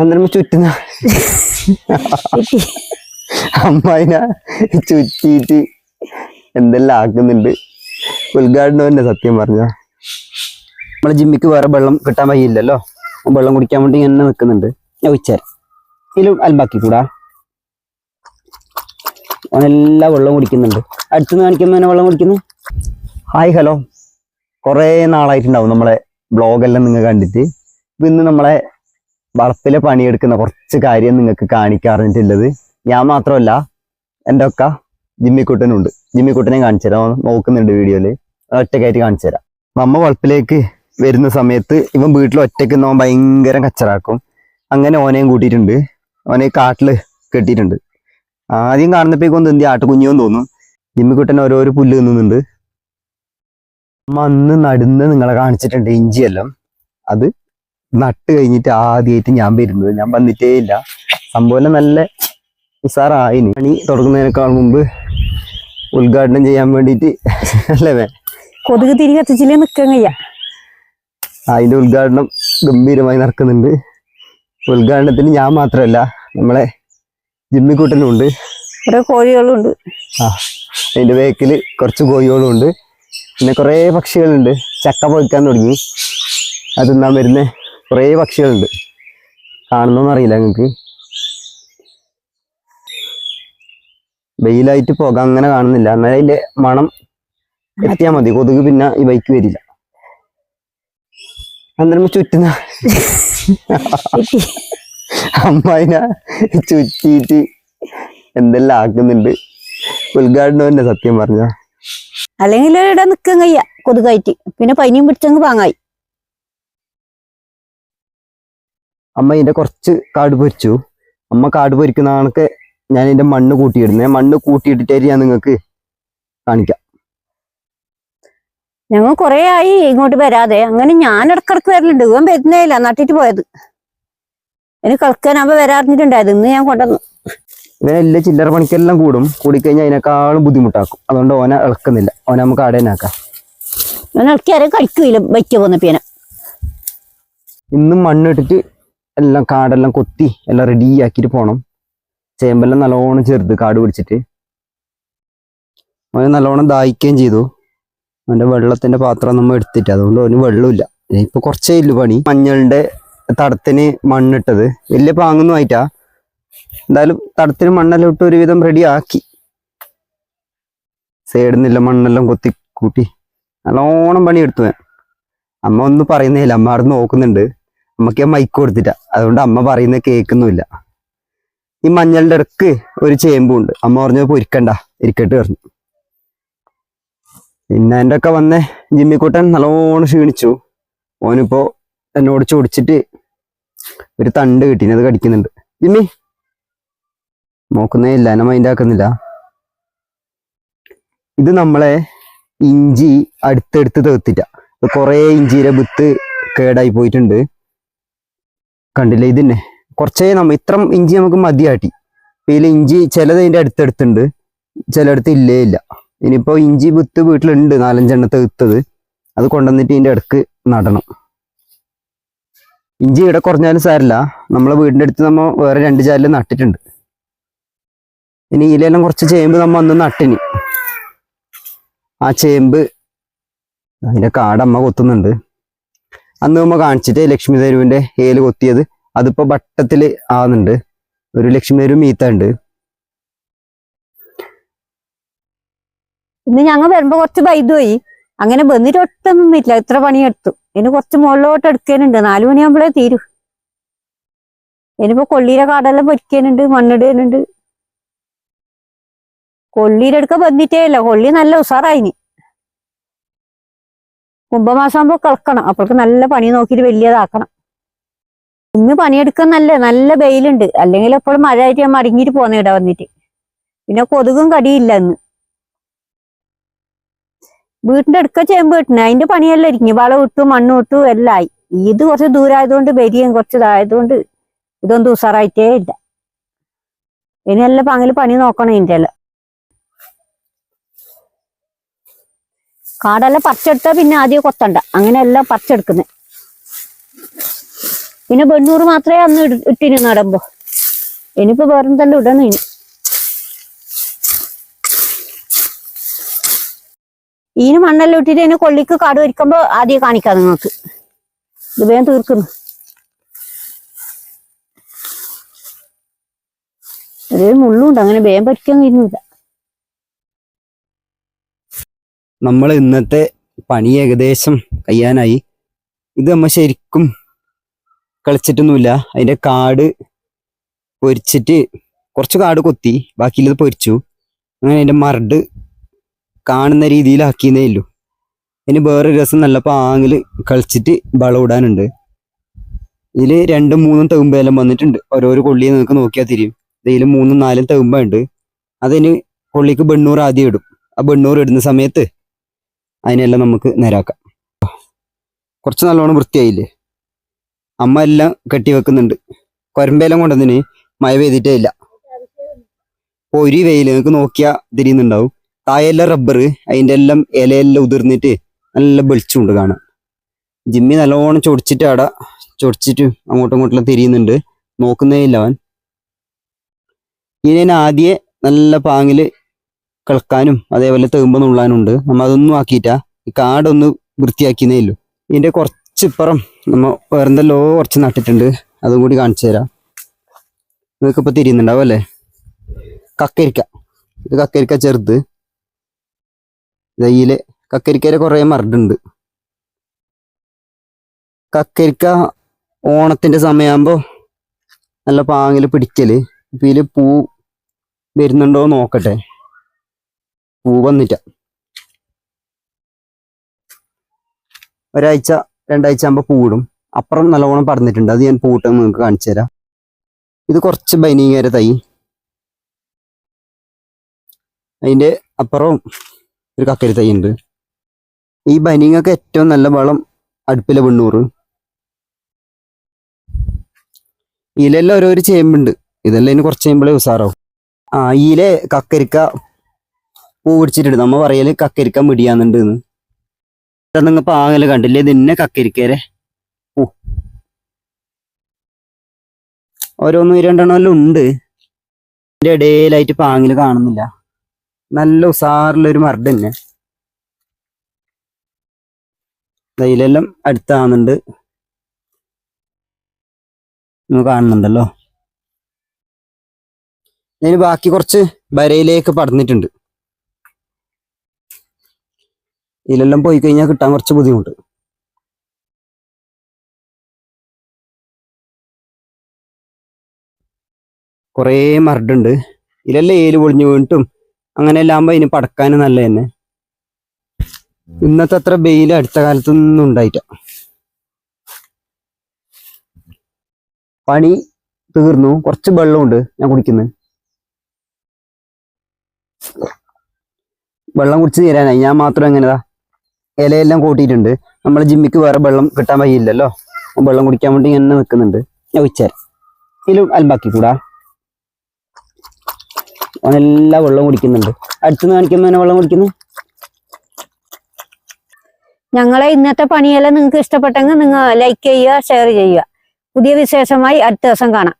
അന്നേരം ചുറ്റുന്ന അമ്മായിനെ ചുറ്റിയിട്ട് എന്തെല്ലാം ആക്കുന്നുണ്ട്. ഉദ്ഘാടനം തന്നെ സത്യം പറഞ്ഞ. നമ്മളെ ജിമ്മിക്ക് വേറെ വെള്ളം കിട്ടാൻ വയ്യില്ലല്ലോ വെള്ളം കുടിക്കാൻ വേണ്ടി ഇങ്ങനെ നിൽക്കുന്നുണ്ട്. ഞാൻ ഉച്ചേരം ഇതിലും അൽബാക്കി കൂടാ. അവനെല്ലാം വെള്ളം കുടിക്കുന്നുണ്ട്. അടുത്തുനിന്ന് കാണിക്കുമ്പോൾ തന്നെ വെള്ളം കുടിക്കുന്നു. ഹായ് ഹലോ കുറേ നാളായിട്ടുണ്ടാവും നമ്മളെ ബ്ലോഗെല്ലാം നിങ്ങൾ കണ്ടിട്ട്. ഇപ്പൊ ഇന്ന് നമ്മളെ വളപ്പിലെ പണിയെടുക്കുന്ന കുറച്ച് കാര്യം നിങ്ങൾക്ക് കാണിക്കാറിഞ്ഞിട്ടുള്ളത് ഞാൻ മാത്രമല്ല എന്റെ ഒക്കെ ജിമ്മിക്കുട്ടനുണ്ട്. ജിമ്മിക്കുട്ടനെ കാണിച്ചു തരാം. നോക്കുന്നുണ്ട് വീഡിയോയിൽ ഒറ്റക്കായിട്ട് കാണിച്ചു തരാം. നമ്മ വളപ്പിലേക്ക് വരുന്ന സമയത്ത് ഇവൻ വീട്ടിൽ ഒറ്റയ്ക്ക് നോൻ ഭയങ്കര കച്ചറാക്കും. അങ്ങനെ ഓനെയും കൂട്ടിയിട്ടുണ്ട്. ഓനെ കാട്ടിൽ കെട്ടിയിട്ടുണ്ട്. ആദ്യം കാണുന്നപ്പോഴേക്കും എന്ത് ആട്ടുകുഞ്ഞോന്ന് തോന്നും. ജിമ്മിക്കുട്ടൻ ഓരോരോ പുല്ല് തിന്നുന്നുണ്ട്. അന്ന് നടുന്ന് നിങ്ങളെ കാണിച്ചിട്ടുണ്ട് ഇഞ്ചിയെല്ലാം. അത് നട്ട് കഴിഞ്ഞിട്ട് ആദ്യമായിട്ട് ഞാൻ വരുന്നത്. ഞാൻ വന്നിട്ടേ ഇല്ല. സംഭവം നല്ല ഉസാറായിന്. പണി തുടങ്ങുന്നതിനേക്കാൾ മുമ്പ് ഉദ്ഘാടനം ചെയ്യാൻ വേണ്ടിയിട്ട് അല്ലേ കൊതുക് തിരി കത്തിച്ചില്ലേ നിൽക്കാൻ അതിന്റെ ഉദ്ഘാടനം ഗംഭീരമായി നടക്കുന്നുണ്ട്. ഉദ്ഘാടനത്തിന് ഞാൻ മാത്രമല്ല നമ്മളെ ജിമ്മിക്കൂട്ടനും ഉണ്ട് കോഴികളുണ്ട്. ആ അതിന്റെ ബേക്കിൽ കുറച്ച് കോഴികളുണ്ട്. പിന്നെ കുറേ പക്ഷികളുണ്ട്. ചക്ക പൊയ്ക്കാൻ തുടങ്ങി. അത് തിന്നാൻ വരുന്ന. കുറേ പക്ഷികളുണ്ട്. കാണുന്നൊന്നും അറിയില്ല നിങ്ങൾക്ക്. വെയിലായിട്ട് പുക അങ്ങനെ കാണുന്നില്ല. എന്നാൽ അതിന്റെ മണം എത്തിയാൽ മതി. കൊതുക് പിന്നെ ഈ ബൈക്ക് വരില്ല. അന്നേരം ചുറ്റുന്ന അമ്മായിനെ ചുറ്റിയിട്ട് എന്തെല്ലാം ആക്കുന്നുണ്ട്. ഉദ്ഘാടനം സത്യം പറഞ്ഞ. അല്ലെങ്കിൽ ഇവിടെ നിൽക്കാൻ കയ്യ കൊതുകായിട്ട്. പിന്നെ പനിയും പിടിച്ചങ്ങ് പാങ്ങായി. അമ്മ ഇതിന്റെ കുറച്ച് കാട് പൊരിച്ചു. അമ്മ കാട് പൊരിക്കുന്ന കണക്ക് ഞാൻ ഇതിന്റെ മണ്ണ് കൂട്ടിയിടുന്നത് മണ്ണ് കൂട്ടിയിട്ടിട്ട് ഞാൻ നിങ്ങൾക്ക് കാണിക്കാം. ഞങ്ങൾ കുറെ ആയി ഇങ്ങോട്ട് വരാതെ. അങ്ങനെ ഞാൻ ഇടക്കിടക്ക് വരലുണ്ട്. ഇവൻ വരുന്നേ ഇല്ല നട്ടിട്ട് പോയത്. എനിക്ക് കളിക്കാനാകുമ്പോൾ വരാറിഞ്ഞിട്ടുണ്ടായത്. ഇന്ന് ഞാൻ കൊണ്ടുവന്നു. ഇങ്ങനെ എല്ലാ ചില്ലറ പണിക്കെല്ലാം കൂടും. കൂടിക്കഴിഞ്ഞാൽ അതിനേക്കാളും ബുദ്ധിമുട്ടാക്കും. അതുകൊണ്ട് ഓനെ ഇളക്കുന്നില്ല. ഓനെ നമുക്ക് അടയനാക്കാം ഞാൻ ആരും കളിക്കൂല. ബൈക്ക് പോന്ന പേന ഇന്നും മണ്ണിട്ടിട്ട് എല്ലാം കാടെല്ലാം കൊത്തി എല്ലാം റെഡി ആക്കിയിട്ട് പോകണം ചേമ്പെല്ലാം നല്ലോണം ചെറുത് കാട് പിടിച്ചിട്ട്. അവന് നല്ലോണം ദാഹിക്കുകയും ചെയ്തു. അവന്റെ വെള്ളത്തിന്റെ പാത്രം നമ്മൾ എടുത്തിട്ട് അതുകൊണ്ട് അവന് വെള്ളമില്ല. ഇപ്പൊ കുറച്ചേ ഇല്ല പണി. മഞ്ഞളിന്റെ തടത്തിന് മണ്ണിട്ടത്. വലിയ പാങ്ങൊന്നും ആയിട്ടാ. എന്തായാലും തടത്തിന് മണ്ണെല്ലാം ഇട്ട് ഒരുവിധം റെഡി ആക്കി. സൈഡിൽ നിന്നില്ല മണ്ണെല്ലാം കൊത്തി കൂട്ടി നല്ലോണം പണി എടുത്തു അമ്മ ഒന്നും പറയുന്നില്ല. അമ്മ അവിടെ നോക്കുന്നുണ്ട്. അമ്മയ്ക്ക് ഞാൻ മൈക്ക് കൊടുത്തിട്ട. അതുകൊണ്ട് അമ്മ പറയുന്നത് കേൾക്കുന്നുമില്ല. ഈ മഞ്ഞളുടെ ഇടയ്ക്ക് ഒരു ചേമ്പുണ്ട് അമ്മ പറഞ്ഞ പൊരിക്കണ്ട. ഇരിക്കട്ട് പറഞ്ഞു. പിന്നെ എന്റെ ഒക്കെ വന്ന ജിമ്മിക്കുട്ടൻ നല്ലോണം ക്ഷീണിച്ചു. ഓനിപ്പോ എന്നോട് ചൊടിച്ചിട്ട് ഒരു തണ്ട് കിട്ടീന് അത് കടിക്കുന്നുണ്ട്. ജിമ്മി നോക്കുന്നേ ഇല്ല എന്നെ മൈൻഡ് ആക്കുന്നില്ല. ഇത് നമ്മളെ ഇഞ്ചി അടുത്തടുത്ത് തീർത്തിട്ട. കൊറേ ഇഞ്ചിയുടെ വിത്ത് കേടായി പോയിട്ടുണ്ട്. കണ്ടില്ലേ? ഇതിന്നെ. കുറച്ചേ നമ്മ ഇത്ര ഇഞ്ചി നമുക്ക് മതിയാട്ടി. ഇതിൽ ഇഞ്ചി ചിലത് അതിന്റെ അടുത്തടുത്തുണ്ട്. ചിലയിടത്ത് ഇല്ലേ ഇല്ല. ഇനിയിപ്പോ ഇഞ്ചി വിത്ത് വീട്ടിലുണ്ട്. നാലഞ്ചെണ്ണ തീർത്തത് അത് കൊണ്ടുവന്നിട്ട് ഇതിന്റെ ഇടയ്ക്ക് നടണം. ഇഞ്ചി ഇവിടെ കുറഞ്ഞാലും സാരില്ല നമ്മളെ വീടിന്റെ അടുത്ത് നമ്മൾ വേറെ രണ്ട് ചാലിൽ നട്ടിട്ടുണ്ട്. ഇനി ഇതിലെല്ലാം കുറച്ച് ചേമ്പ് നമ്മ അന്ന് നട്ടിനി. ആ ചേമ്പ് അതിന്റെ കാടമ്മ കൊത്തുന്നുണ്ട്. അന്ന് നമ്മൾ കാണിച്ചിട്ട് ലക്ഷ്മി തരുവിന്റെ ഏൽ കൊത്തിയത്. അതിപ്പോ വട്ടത്തിൽ ആവുന്നുണ്ട്. ഒരു ലക്ഷ്മി തരു മീത്ത ഉണ്ട് ഇന്ന് ഞങ്ങൾ വരുമ്പോ കുറച്ച് വൈദ്യുപോയി അങ്ങനെ വന്നിട്ട് ഒട്ടൊന്നും ഇല്ല ഇത്ര പണിയെടുത്തു. ഇനി കുറച്ച് മുകളിലോട്ട് എടുക്കാനുണ്ട്. നാലു മണിയാകുമ്പോഴേ തീരൂ. ഇനിയിപ്പോ കൊള്ളീരെ കാടെല്ലാം പൊരിക്കാനുണ്ട് മണ്ണിടാനുണ്ട് കൊള്ളീരെടുക്ക വന്നിട്ടേ ഇല്ല. കൊള്ളി നല്ല ഉഷാറായിനി. കുംഭമാസം ആകുമ്പോൾ കളക്കണം അപ്പോൾക്ക് നല്ല പണി നോക്കിയിട്ട് വലിയതാക്കണം. ഇന്ന് പണിയെടുക്കാൻ നല്ല വെയിലുണ്ട്. അല്ലെങ്കിൽ എപ്പോഴും മഴ ആയിട്ട് ഞാൻ മടങ്ങിയിട്ട് പോന്ന ഇവിടെ വന്നിട്ട്. പിന്നെ കൊതുകും കടിയില്ല ഇന്ന്. വീട്ടിന്റെ അടുക്ക ചേമ്പ് കിട്ടണേ അതിന്റെ പണിയെല്ലാം ഇരിക്കും. വളം ഇട്ടു മണ്ണ് ഇട്ടു എല്ലാം ആയി. ഇത് കുറച്ച് ദൂരമായതുകൊണ്ട് ബരിയും കുറച്ച് ഇതായതുകൊണ്ട് ഇതൊന്നും ഉസാറായിട്ടേ ഇല്ല. ഇനി എല്ലാം പകൽ പണി നോക്കണം ഇതിന്റെ എല്ലാം. കാടെല്ലാം പറിച്ചെടുത്താൽ പിന്നെ ആദ്യം കൊത്തണ്ട. അങ്ങനെയെല്ലാം പറിച്ചെടുക്കുന്നത് പിന്നെ വെണ്ണൂറ് മാത്രമേ അന്ന് ഇട- ഇട്ടിന് നടുമ്പോ. ഇനിയിപ്പോ തന്നെ ഇടണം ഇനി. ഈന് മണ്ണെല്ലാം ഇട്ടിട്ട് ഇനി കൊള്ളിക്ക് കാട് വരിക്കുമ്പോ ആദ്യം കാണിക്കാം നിങ്ങൾക്ക്. ഇത് വേഗം തീർക്കുന്നു. ഒരു മുള്ളുണ്ട് അങ്ങനെ വേഗം പറ്റിക്കാൻ കഴിയുന്നില്ല. നമ്മൾ ഇന്നത്തെ പണി ഏകദേശം കഴിയാനായി ഇത് നമ്മൾ ശരിക്കും കളിച്ചിട്ടൊന്നുമില്ല. അതിന്റെ കാട് പൊരിച്ചിട്ട് കുറച്ച് കാട് കൊത്തി ബാക്കിയുള്ളത് പൊരിച്ചു. അങ്ങനെ അതിന്റെ മരട് കാണുന്ന രീതിയിലാക്കിയെന്നേ ഉള്ളൂ. ഇനി വേറൊരു രസം നല്ല പാങ്ങിൽ കളിച്ചിട്ട് വളമിടാനുണ്ട് ഇതിൽ രണ്ടും മൂന്നും തെവുമ്പെല്ലാം വന്നിട്ടുണ്ട്. ഓരോരോ കൊള്ളിയെ നിങ്ങൾക്ക് നോക്കിയാൽ തിരിയും. ഇതിൽ മൂന്നും നാലും തെവുമ്പ ഉണ്ട് അതിന് കൊള്ളിക്ക് ബെണ്ണൂറ് ആദ്യം ഇടും. ആ ബെണ്ണൂറ് ഇടുന്ന സമയത്ത് അതിനെല്ലാം നമുക്ക് നേരാക്കാം. കുറച്ച് നല്ലോണം വൃത്തിയായില്ലേ? അമ്മ എല്ലാം കെട്ടി വെക്കുന്നുണ്ട്. കൊരമ്പേലം കൊണ്ടതിന് മഴ പെയ്തിട്ടേ ഇല്ല. ഒരു വെയിൽ നിങ്ങൾക്ക് നോക്കിയാൽ തിരിയുന്നുണ്ടാവും. തായെല്ലാം റബ്ബർ അതിന്റെ എല്ലാം ഇലയെല്ലാം ഉതിർന്നിട്ട് നല്ല വെളിച്ചമുണ്ട് കാണാം ജിമ്മി നല്ലോണം ചൊടിച്ചിട്ട് ചൊടിച്ചിട്ട് അങ്ങോട്ടും ഇങ്ങോട്ടും തിരിയുന്നുണ്ട്. നോക്കുന്നേ ഇല്ല അവൻ. ഇനി ആദ്യം നല്ല പാങ്ങിൽ കിളക്കാനും അതേപോലെ തേമ്പ് നുള്ളാനുണ്ട്. നമ്മൾ അതൊന്നും ആക്കിയിട്ടാ. ഈ കാടൊന്ന് വൃത്തിയാക്കിയതേ ഉള്ളൂ. ഇതിന്റെ കുറച്ചിപ്പുറം നമ്മൾ നമ്മ വേറെന്തല്ലോ കുറച്ച് നട്ടിട്ടുണ്ട്. അതും കൂടി കാണിച്ചു തരാം. നിങ്ങൾക്ക് ഇപ്പൊ തിരിയുന്നുണ്ടാവും അല്ലേ? കക്കരിക്ക. ഇത് കക്കരിക്ക ചെറുത്. ഇതയിൽ കക്കരിക്കയിലെ കുറെ മരടുണ്ട്. കക്കരിക്ക ഓണത്തിന്റെ സമയമാകുമ്പോ നല്ല പാങ്ങിൽ പിടിക്കൽ. ഇപ്പൊ ഇതിൽ പൂ വരുന്നുണ്ടോ നോക്കട്ടെ. പൂ വന്നിട്ട ഒരാഴ്ച രണ്ടാഴ്ച ആകുമ്പോൾ പൂടും അപ്പുറം നല്ലോണം പറഞ്ഞിട്ടുണ്ട് അത് ഞാൻ പൂട്ട് നിങ്ങൾക്ക് കാണിച്ചു തരാം. ഇത് കുറച്ച് ബൈനീങ്ങര തൈ അതിന്റെ അപ്പുറം ഒരു കക്കരി തൈ ഉണ്ട്. ഈ ബനിങ്ങൊക്കെ ഏറ്റവും നല്ല വളം അടുപ്പിലെ വെണ്ണൂറ് ഇതിലെല്ലാം ഓരോരോ ചേമ്പുണ്ട്. ഇതെല്ലാം ഇനി കുറച്ച് ചേമ്പിളേ ഉസാറാവും. ആ ഇല കക്കരിക്ക പൂ പിടിച്ചിട്ടുണ്ട് നമ്മ പറയൽ കക്കരിക്ക മിടിയാന്നുണ്ട് നിങ്ങൾ പാങ്ങൽ കണ്ടില്ലേ? ഇതിന്നെ കക്കരിക്കേരെ. ഓ ഓരോന്നും രണ്ടെണ്ണം എല്ലാം ഉണ്ട്. എന്റെ ഇടയിലായിട്ട് പാങ്ങൽ കാണുന്നില്ല. നല്ല ഉസാറിലൊരു മർഡ് തന്നെ ഇതിലെല്ലാം അടുത്താകുന്നുണ്ട് കാണുന്നുണ്ടല്ലോ. ഇതിന് ബാക്കി കുറച്ച് വരയിലേക്ക് പടർന്നിട്ടുണ്ട്. ഇതിലെല്ലാം പോയി കഴിഞ്ഞാൽ കിട്ടാൻ കുറച്ച് ബുദ്ധിമുട്ട്. കുറേ മരടുണ്ട്. ഇതിലെല്ലാം ഏൽ പൊളിഞ്ഞു വീണിട്ടും അങ്ങനെ എല്ലാം ഇതിന് പടക്കാൻ നല്ല തന്നെ. ഇന്നത്തെ അത്ര വെയിൽ അടുത്ത കാലത്തൊന്നും ഉണ്ടായിട്ട പണി തീർന്നു. കുറച്ച് വെള്ളമുണ്ട് ഞാൻ കുടിക്കുന്നത് വെള്ളം കുടിച്ച് തീരാനായി. ഞാൻ മാത്രം എങ്ങനെതാ? ഇലയെല്ലാം കൂട്ടിയിട്ടുണ്ട്. നമ്മൾ ജിമ്മിക്ക് വേറെ വെള്ളം കിട്ടാൻ വയ്യില്ലല്ലോ വെള്ളം കുടിക്കാൻ വേണ്ടി ഇങ്ങനെ നിൽക്കുന്നുണ്ട്. ഞാൻ ഉച്ചേരം ഇതിലും അൽബാക്കി കൂടാ. അവനെല്ലാം വെള്ളം കുടിക്കുന്നുണ്ട്. അടുത്തുനിന്ന് കാണിക്കുമ്പോൾ വെള്ളം കുടിക്കുന്നു? ഞങ്ങളെ ഇന്നത്തെ പണിയെല്ലാം നിങ്ങൾക്ക് ഇഷ്ടപ്പെട്ടെങ്കിൽ നിങ്ങൾ ലൈക്ക് ചെയ്യുക ഷെയർ ചെയ്യുക. പുതിയ വിശേഷമായി അടുത്ത ദിവസം കാണാം.